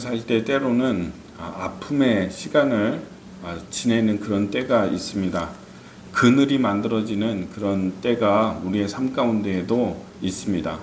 살 때 때로는 아, 아픔의 시간을 아, 지내는 그런 때가 있습니다. 그늘이 만들어지는 그런 때가 우리의 삶 가운데에도 있습니다.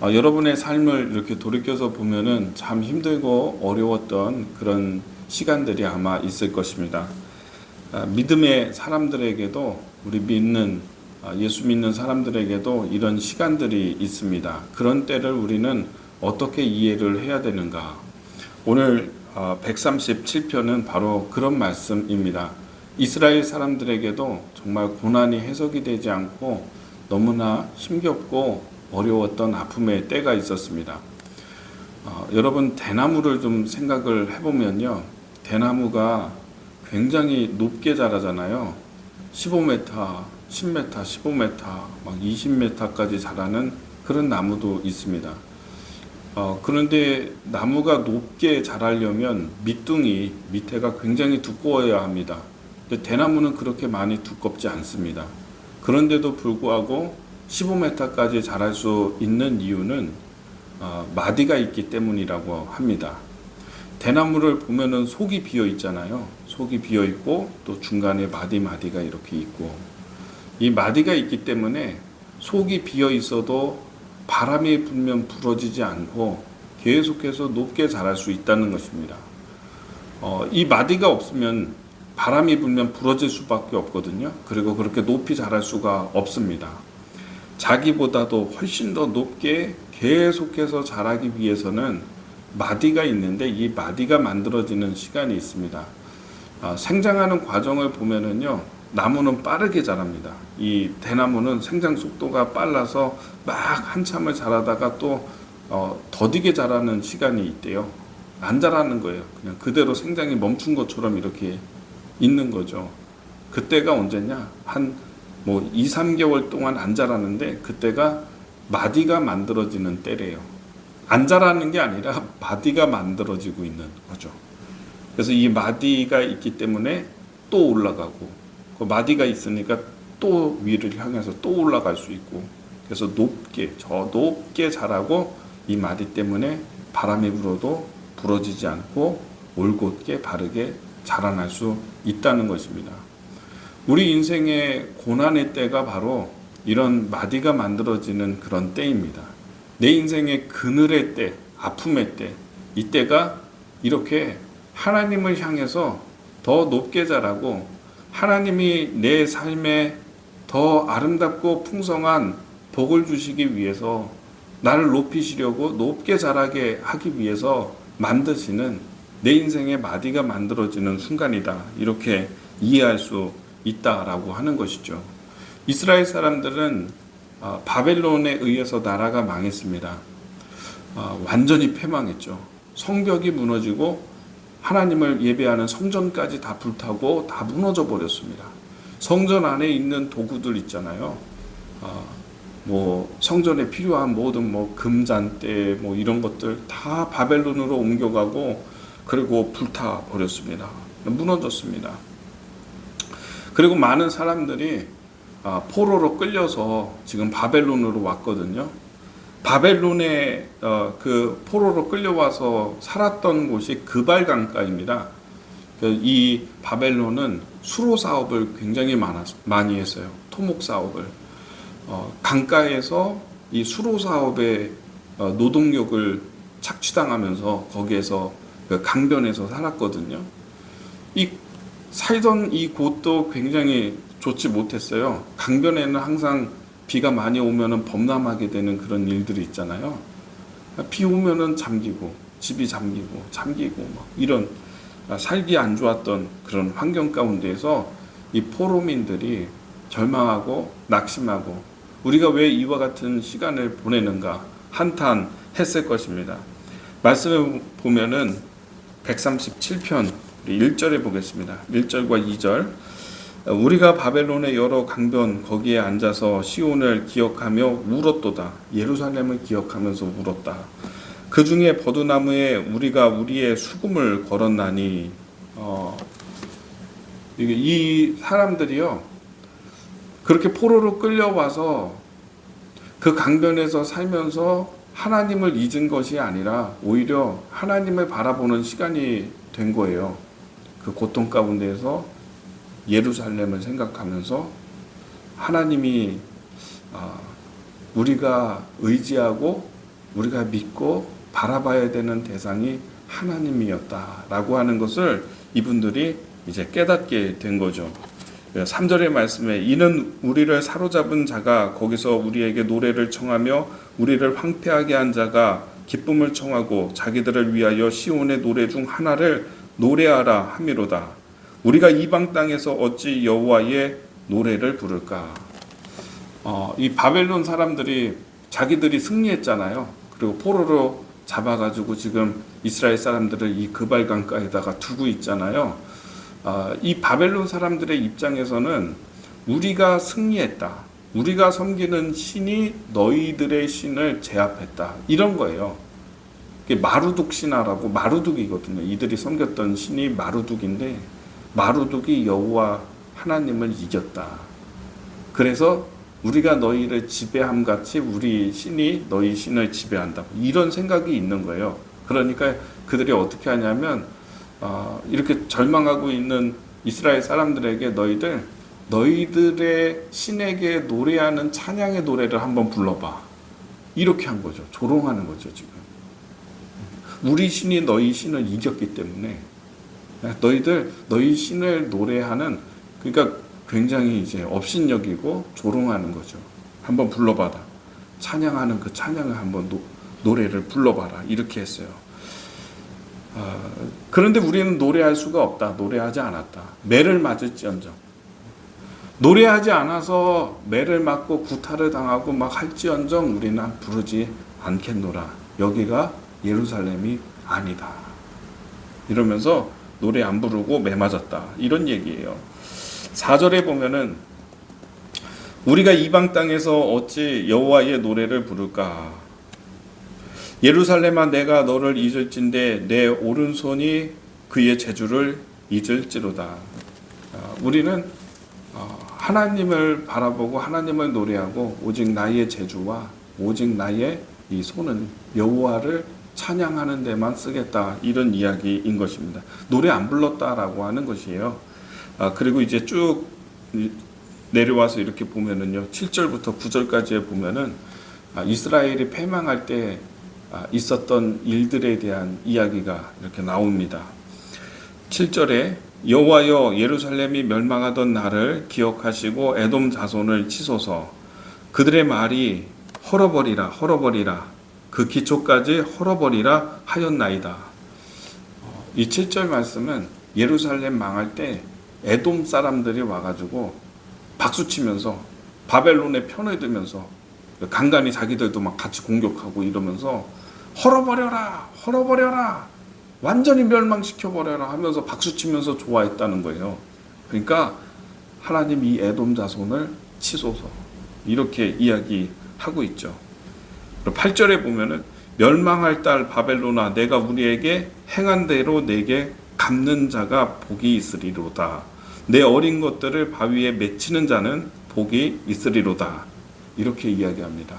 아, 여러분의 삶을 이렇게 돌이켜서 보면은 참 힘들고 어려웠던 그런 시간들이 아마 있을 것입니다. 아, 믿음의 사람들에게도 우리 믿는 아, 예수 믿는 사람들에게도 이런 시간들이 있습니다. 그런 때를 우리는 어떻게 이해를 해야 되는가? 오늘 137편은 바로 그런 말씀입니다. 이스라엘 사람들에게도 정말 고난이 해석이 되지 않고 너무나 힘겹고 어려웠던 아픔의 때가 있었습니다. 어, 여러분 대나무를 좀 생각을 해보면요, 대나무가 굉장히 높게 자라잖아요. 15m, 10m, 15m, 막 20m까지 자라는 그런 나무도 있습니다. 어, 그런데 나무가 높게 자라려면 밑둥이 밑에가 굉장히 두꺼워야 합니다. 근데 대나무는 그렇게 많이 두껍지 않습니다. 그런데도 불구하고 15m까지 자랄 수 있는 이유는 어, 마디가 있기 때문이라고 합니다. 대나무를 보면은 속이 비어 있잖아요. 속이 비어 있고 또 중간에 마디 마디가 이렇게 있고 이 마디가 있기 때문에 속이 비어 있어도 바람이 불면 부러지지 않고 계속해서 높게 자랄 수 있다는 것입니다. 어, 이 마디가 없으면 바람이 불면 부러질 수밖에 없거든요. 그리고 그렇게 높이 자랄 수가 없습니다. 자기보다도 훨씬 더 높게 계속해서 자라기 위해서는 마디가 있는데 이 마디가 만들어지는 시간이 있습니다. 아, 생장하는 과정을 보면은요, 나무는 빠르게 자랍니다. 이 대나무는 생장 속도가 빨라서 막 한참을 자라다가 또 어, 더디게 자라는 시간이 있대요. 안 자라는 거예요. 그냥 그대로 생장이 멈춘 것처럼 이렇게 있는 거죠. 그때가 언제냐? 한 뭐 2, 3개월 동안 안 자라는데 그때가 마디가 만들어지는 때래요. 안 자라는 게 아니라 마디가 만들어지고 있는 거죠. 그래서 이 마디가 있기 때문에 또 올라가고 그 마디가 있으니까 또 위를 향해서 또 올라갈 수 있고 그래서 높게 저 높게 자라고 이 마디 때문에 바람이 불어도 부러지지 않고 올곧게 바르게 자라날 수 있다는 것입니다. 우리 인생의 고난의 때가 바로 이런 마디가 만들어지는 그런 때입니다. 내 인생의 그늘의 때, 아픔의 때, 이때가 이렇게 하나님을 향해서 더 높게 자라고 하나님이 내 삶에 더 아름답고 풍성한 복을 주시기 위해서 나를 높이시려고 높게 자라게 하기 위해서 만드시는 내 인생의 마디가 만들어지는 순간이다. 이렇게 이해할 수 있다라고 하는 것이죠. 이스라엘 사람들은 어, 바벨론에 의해서 나라가 망했습니다. 어, 완전히 패망했죠. 성벽이 무너지고 하나님을 예배하는 성전까지 다 불타고 다 무너져 버렸습니다. 성전 안에 있는 도구들 있잖아요. 어, 뭐 성전에 필요한 모든 뭐 금잔대 뭐 이런 것들 다 바벨론으로 옮겨가고 그리고 불타 버렸습니다. 무너졌습니다. 그리고 많은 사람들이 아, 포로로 끌려서 지금 바벨론으로 왔거든요. 바벨론에 어, 그 포로로 끌려와서 살았던 곳이 그발 강가입니다. 그이 바벨론은 수로 사업을 굉장히 많았, 많이 했어요. 토목 사업을 어, 강가에서 이 수로 사업에 어, 노동력을 착취당하면서 거기에서 그 강변에서 살았거든요. 이 살던 이 곳도 굉장히 좋지 못했어요. 강변에는 항상 비가 많이 오면은 범람하게 되는 그런 일들이 있잖아요. 비 오면은 잠기고 집이 잠기고 잠기고 막 이런 살기 안 좋았던 그런 환경 가운데에서 이 포로민들이 절망하고 낙심하고 우리가 왜 이와 같은 시간을 보내는가 한탄했을 것입니다. 말씀을 보면은 137편 1절에 보겠습니다. 1절과 2절 우리가 바벨론의 여러 강변 거기에 앉아서 시온을 기억하며 울었도다. 예루살렘을 기억하면서 울었다. 그 중에 버드나무에 우리가 우리의 수금을 걸었나니 어, 이 사람들이요 그렇게 포로로 끌려와서 그 강변에서 살면서 하나님을 잊은 것이 아니라 오히려 하나님을 바라보는 시간이 된 거예요. 그 고통 가운데에서 예루살렘을 생각하면서 하나님이 아, 우리가 의지하고 우리가 믿고 바라봐야 되는 대상이 하나님이었다라고 하는 것을 이분들이 이제 깨닫게 된 거죠. 3절의 말씀에 이는 우리를 사로잡은 자가 거기서 우리에게 노래를 청하며 우리를 황폐하게 한 자가 기쁨을 청하고 자기들을 위하여 시온의 노래 중 하나를 노래하라 함이로다. 우리가 이방 땅에서 어찌 여호와의 노래를 부를까? 어, 이 바벨론 사람들이 자기들이 승리했잖아요. 그리고 포로로 잡아가지고 지금 이스라엘 사람들을 이 그발강가에다가 두고 있잖아요. 아, 이 바벨론 사람들의 입장에서는 우리가 승리했다. 우리가 섬기는 신이 너희들의 신을 제압했다. 이런 거예요. 마루둑 신화라고 마루둑이거든요. 이들이 섬겼던 신이 마루둑인데 마루둑이 여호와 하나님을 이겼다. 그래서 우리가 너희를 지배함 같이 우리 신이 너희 신을 지배한다. 이런 생각이 있는 거예요. 그러니까 그들이 어떻게 하냐면 어, 이렇게 절망하고 있는 이스라엘 사람들에게 너희들 너희들의 신에게 노래하는 찬양의 노래를 한번 불러봐. 이렇게 한 거죠. 조롱하는 거죠 지금. 우리 신이 너희 신을 이겼기 때문에 너희들 너희 신을 노래하는 그러니까 굉장히 이제 업신여기고 조롱하는 거죠. 한번 불러봐라. 찬양하는 그 찬양을 한번 노, 노래를 불러봐라. 이렇게 했어요. 아, 그런데 우리는 노래할 수가 없다. 노래하지 않았다. 매를 맞을지언정. 노래하지 않아서 매를 맞고 구타를 당하고 막 할지언정 우리는 부르지 않겠노라. 여기가 예루살렘이 아니다. 이러면서 노래 안 부르고 매 맞았다. 이런 얘기예요. 4절에 보면은 우리가 이방 땅에서 어찌 여호와의 노래를 부를까? 예루살렘아 내가 너를 잊을진데 내 오른손이 그의 재주를 잊을지로다. 아, 우리는 어, 하나님을 바라보고 하나님을 노래하고 오직 나의 재주와 오직 나의 이 손은 여호와를 찬양하는 데만 쓰겠다 이런 이야기인 것입니다. 노래 안 불렀다라고 하는 것이에요. 아, 그리고 이제 쭉 내려와서 이렇게 보면은요. 7절부터 9절까지에 보면은 아, 이스라엘이 패망할 때 아, 있었던 일들에 대한 이야기가 이렇게 나옵니다. 7절에 여호와여 예루살렘이 멸망하던 날을 기억하시고 에돔 자손을 치소서 그들의 말이 헐어버리라 헐어버리라 그 기초까지 헐어버리라 하였나이다. 어, 이 7절 말씀은 예루살렘 망할 때 에돔 사람들이 와가지고 박수 치면서 바벨론의 편을 들면서 간간히 자기들도 막 같이 공격하고 이러면서 헐어버려라 헐어버려라 완전히 멸망시켜버려라 하면서 박수 치면서 좋아했다는 거예요. 그러니까 하나님 이 에돔 자손을 치소서 이렇게 이야기하고 있죠. 8절에 보면은 멸망할 딸 바벨로나 내가 우리에게 행한 대로 내게 갚는 자가 복이 있으리로다. 내 어린 것들을 바위에 맺히는 자는 복이 있으리로다. 이렇게 이야기합니다.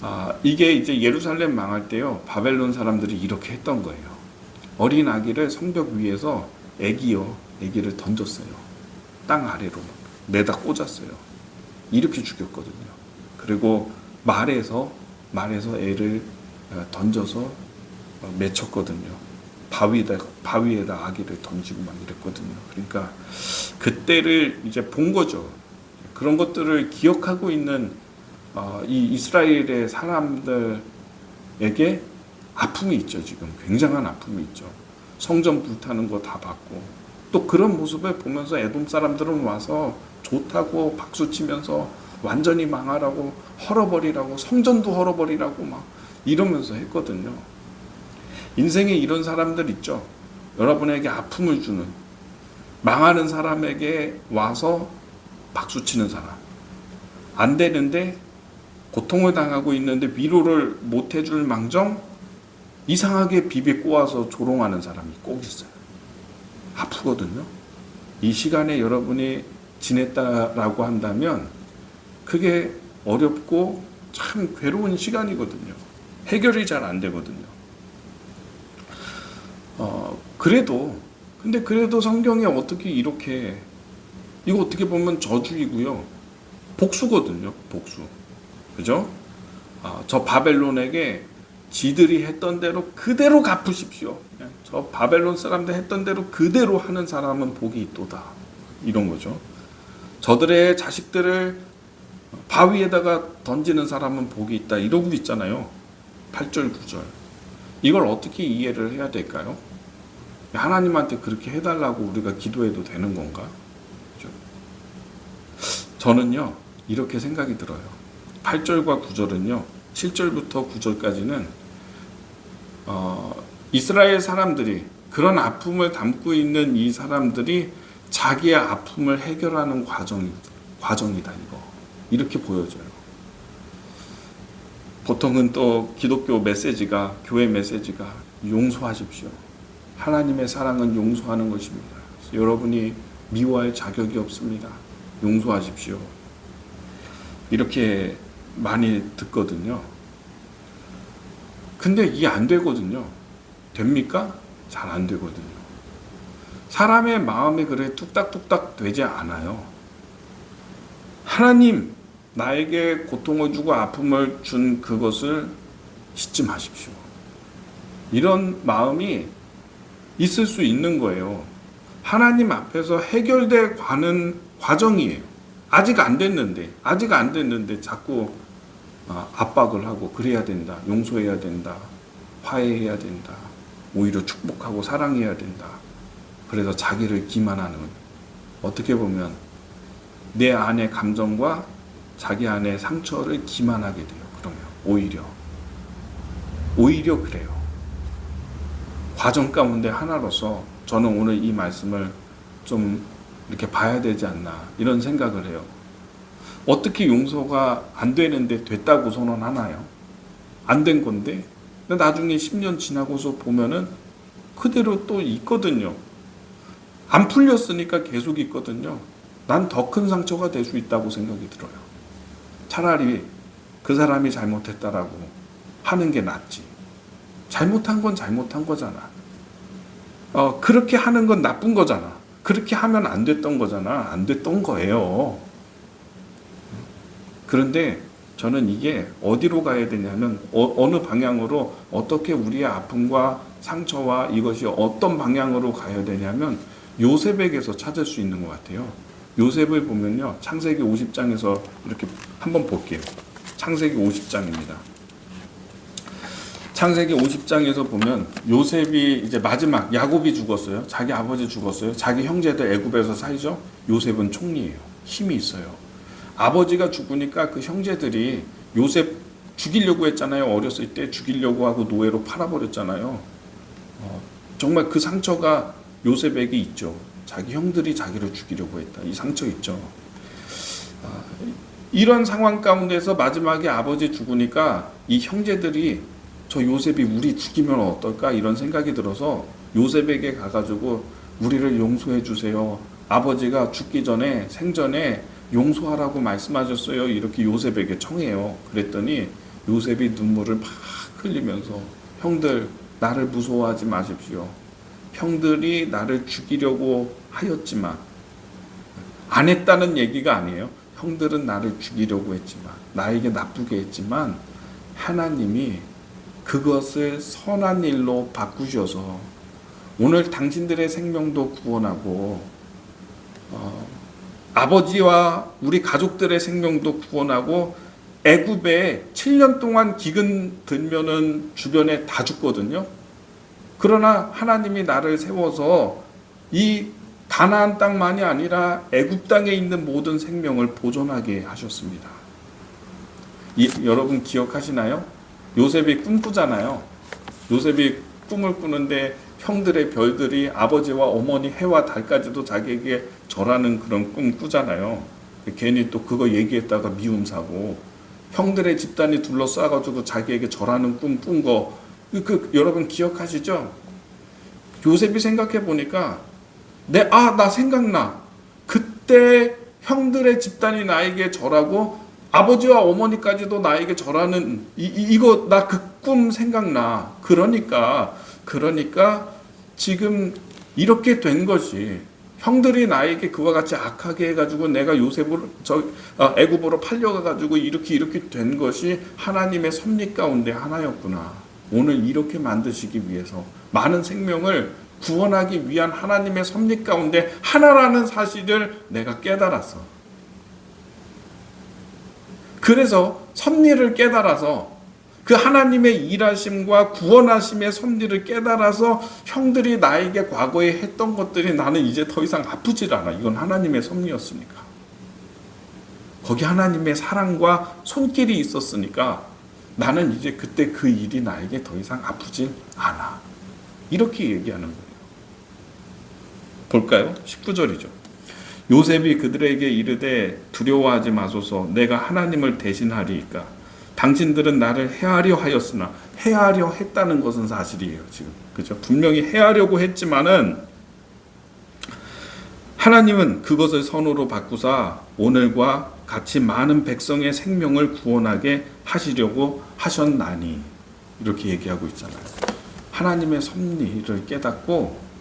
아, 이게 이제 예루살렘 망할 때요. 바벨론 사람들이 이렇게 했던 거예요. 어린 아기를 성벽 위에서 애기요. 애기를 던졌어요. 땅 아래로 매다 꽂았어요. 이렇게 죽였거든요. 그리고 말에서 말에서 애를 어, 던져서 어, 맺혔거든요. 바위에다 바위에다 아기를 던지고 막 이랬거든요. 그러니까 그때를 이제 본 거죠. 그런 것들을 기억하고 있는 어, 이 이스라엘의 사람들에게 아픔이 있죠. 지금 굉장한 아픔이 있죠. 성전 불타는 거 다 봤고 또 그런 모습을 보면서 에돔 사람들은 와서 좋다고 박수 치면서 완전히 망하라고 헐어버리라고 성전도 헐어버리라고 막 이러면서 했거든요. 인생에 이런 사람들 있죠. 여러분에게 아픔을 주는 망하는 사람에게 와서 박수 치는 사람. 안 되는데 고통을 당하고 있는데 위로를 못 해줄 망정 이상하게 비비 꼬아서 조롱하는 사람이 꼭 있어요. 아프거든요. 이 시간에 여러분이 지냈다라고 한다면 그게 어렵고 참 괴로운 시간이거든요. 해결이 잘 안 되거든요. 어, 그래도 근데 그래도 성경에 어떻게 이렇게 이거 어떻게 보면 저주이고요. 복수거든요. 복수. 그죠? 아, 저 바벨론에게 지들이 했던 대로 그대로 갚으십시오. 예, 저 바벨론 사람들 했던 대로 그대로 하는 사람은 복이 있도다. 이런 거죠. 저들의 자식들을 바위에다가 던지는 사람은 복이 있다. 이러고 있잖아요. 8절, 9절. 이걸 어떻게 이해를 해야 될까요? 하나님한테 그렇게 해달라고 우리가 기도해도 되는 건가? 그죠? 저는요, 이렇게 생각이 들어요. 8절과 9절은요, 7절부터 9절까지는 어, 이스라엘 사람들이 그런 아픔을 담고 있는 이 사람들이 자기의 아픔을 해결하는 과정이 과정이다 이거 이렇게 보여져요. 보통은 또 기독교 메시지가 교회 메시지가 용서하십시오. 하나님의 사랑은 용서하는 것입니다. 여러분이 미워할 자격이 없습니다. 용서하십시오. 이렇게 많이 듣거든요. 근데 이게 안 되거든요. 됩니까? 잘 안 되거든요. 사람의 마음이 그래 뚝딱뚝딱 되지 않아요. 하나님, 나에게 고통을 주고 아픔을 준 그것을 잊지 마십시오. 이런 마음이 있을 수 있는 거예요. 하나님 앞에서 해결돼 가는 과정이에요. 아직 안 됐는데, 아직 안 됐는데 자꾸 아, 압박을 하고 그래야 된다, 용서해야 된다, 화해해야 된다, 오히려 축복하고 사랑해야 된다. 그래서 자기를 기만하는 어떻게 보면 내 안의 감정과 자기 안의 상처를 기만하게 돼요. 그러면 오히려 오히려 그래요. 과정 가운데 하나로서 저는 오늘 이 말씀을 좀 이렇게 봐야 되지 않나 이런 생각을 해요. 어떻게 용서가 안 되는데 됐다고 선언하나요? 안 된 건데 나중에 10년 지나고서 보면은 그대로 또 있거든요. 안 풀렸으니까 계속 있거든요. 난 더 큰 상처가 될 수 있다고 생각이 들어요. 차라리 그 사람이 잘못했다라고 하는 게 낫지. 잘못한 건 잘못한 거잖아. 어, 그렇게 하는 건 나쁜 거잖아. 그렇게 하면 안 됐던 거잖아. 안 됐던 거예요. 그런데 저는 이게 어디로 가야 되냐면 어, 느 방향으로 어떻게 우리의 아픔과 상처와 이것이 어떤 방향으로 가야 되냐면 요셉에게서 찾을 수 있는 것 같아요. 요셉을 보면요. 창세기 50장에서 이렇게 한번 볼게요. 창세기 50장입니다. 창세기 50장에서 보면 요셉이 이제 마지막 야곱이 죽었어요. 자기 아버지 죽었어요. 자기 형제들 애굽에서 살죠. 요셉은 총리예요. 힘이 있어요. 아버지가 죽으니까 그 형제들이 요셉 죽이려고 했잖아요. 어렸을 때 죽이려고 하고 노예로 팔아버렸잖아요. 어, 정말 그 상처가 요셉에게 있죠. 자기 형들이 자기를 죽이려고 했다. 이 상처 있죠. 아, 이런 상황 가운데서 마지막에 아버지 죽으니까 이 형제들이 저 요셉이 우리 죽이면 어떨까 이런 생각이 들어서 요셉에게 가가지고 우리를 용서해 주세요. 아버지가 죽기 전에 생전에 용서하라고 말씀하셨어요. 이렇게 요셉에게 청해요. 그랬더니 요셉이 눈물을 막 흘리면서 형들 나를 무서워하지 마십시오. 형들이 나를 죽이려고 하였지만 안 했다는 얘기가 아니에요. 형들은 나를 죽이려고 했지만 나에게 나쁘게 했지만 하나님이 그것을 선한 일로 바꾸셔서 오늘 당신들의 생명도 구원하고 어, 아버지와 우리 가족들의 생명도 구원하고 애굽에 7년 동안 기근 들면은 주변에 다 죽거든요. 그러나 하나님이 나를 세워서 이 가나안 땅만이 아니라 애굽 땅에 있는 모든 생명을 보존하게 하셨습니다. 이, 여러분 기억하시나요? 요셉이 꿈꾸잖아요. 요셉이 꿈을 꾸는데 형들의 별들이 아버지와 어머니 해와 달까지도 자기에게 절하는 그런 꿈 꾸잖아요. 괜히 또 그거 얘기했다가 미움 사고 형들의 집단이 둘러싸가지고 자기에게 절하는 꿈 꾼 거 그, 그, 여러분 기억하시죠? 요셉이 생각해 보니까 내 아 나 생각나 그때 형들의 집단이 나에게 절하고 아버지와 어머니까지도 나에게 절하는 이, 이, 이거 나 그 꿈 생각나. 그러니까 그러니까 지금 이렇게 된 것이 형들이 나에게 그와 같이 악하게 해가지고 내가 요셉으로 저 아, 애굽으로 팔려가가지고 이렇게 이렇게 된 것이 하나님의 섭리 가운데 하나였구나. 오늘 이렇게 만드시기 위해서 많은 생명을 구원하기 위한 하나님의 섭리 가운데 하나라는 사실을 내가 깨달았어. 그래서 섭리를 깨달아서 그 하나님의 일하심과 구원하심의 섭리를 깨달아서 형들이 나에게 과거에 했던 것들이 나는 이제 더 이상 아프질 않아. 이건 하나님의 섭리였으니까. 거기 하나님의 사랑과 손길이 있었으니까 나는 이제 그때 그 일이 나에게 더 이상 아프질 않아. 이렇게 얘기하는 거예요. 볼까요? 19절이죠. 요셉이 그들에게 이르되 두려워하지 마소서. 내가 하나님을 대신하리이까. 당신들은 나를 해하려 하였으나 해하려 했다는 것은 사실이에요 지금. 그죠? 분명히 해하려고 했지만은 하나님은 그것을 선으로 바꾸사 오늘과 같이 많은 백성의 생명을 구원하게 하시려고 하셨나니. 이렇게 얘기하고 있잖아요. 하나님의 섭리를 깨닫고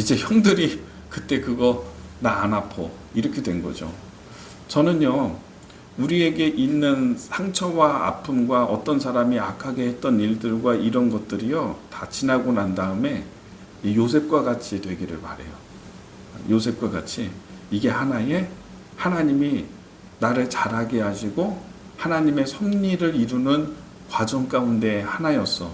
이제 형들이 그때 그거 나 안 아파 이렇게 된 거죠. 저는요 우리에게 있는 상처와 아픔과 어떤 사람이 악하게 했던 일들과 이런 것들이요 다 지나고 난 다음에 이 요셉과 같이 되기를 바래요. 요셉과 같이 이게 하나의 하나님이 나를 자라게 하시고 하나님의 섭리를 이루는 과정 가운데 하나였어.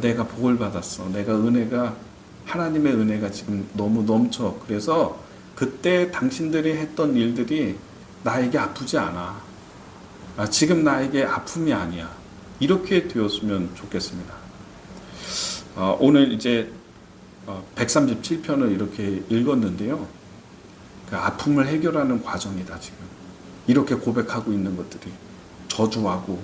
내가 복을 받았어. 내가 은혜가 하나님의 은혜가 지금 너무 넘쳐. 그래서 그때 당신들이 했던 일들이 나에게 아프지 않아. 아, 지금 나에게 아픔이 아니야. 이렇게 되었으면 좋겠습니다. 어, 오늘 이제 어, 137편을 이렇게 읽었는데요. 그 아픔을 해결하는 과정이다, 지금. 이렇게 고백하고 있는 것들이 저주하고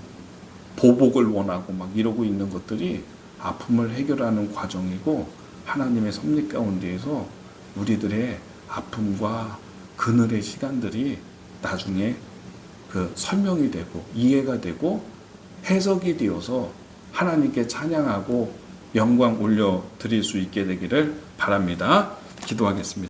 보복을 원하고 막 이러고 있는 것들이 아픔을 해결하는 과정이고 하나님의 섭리 가운데에서 우리들의 아픔과 그늘의 시간들이 나중에 그 설명이 되고 이해가 되고 해석이 되어서 하나님께 찬양하고 영광 올려 드릴 수 있게 되기를 바랍니다. 기도하겠습니다.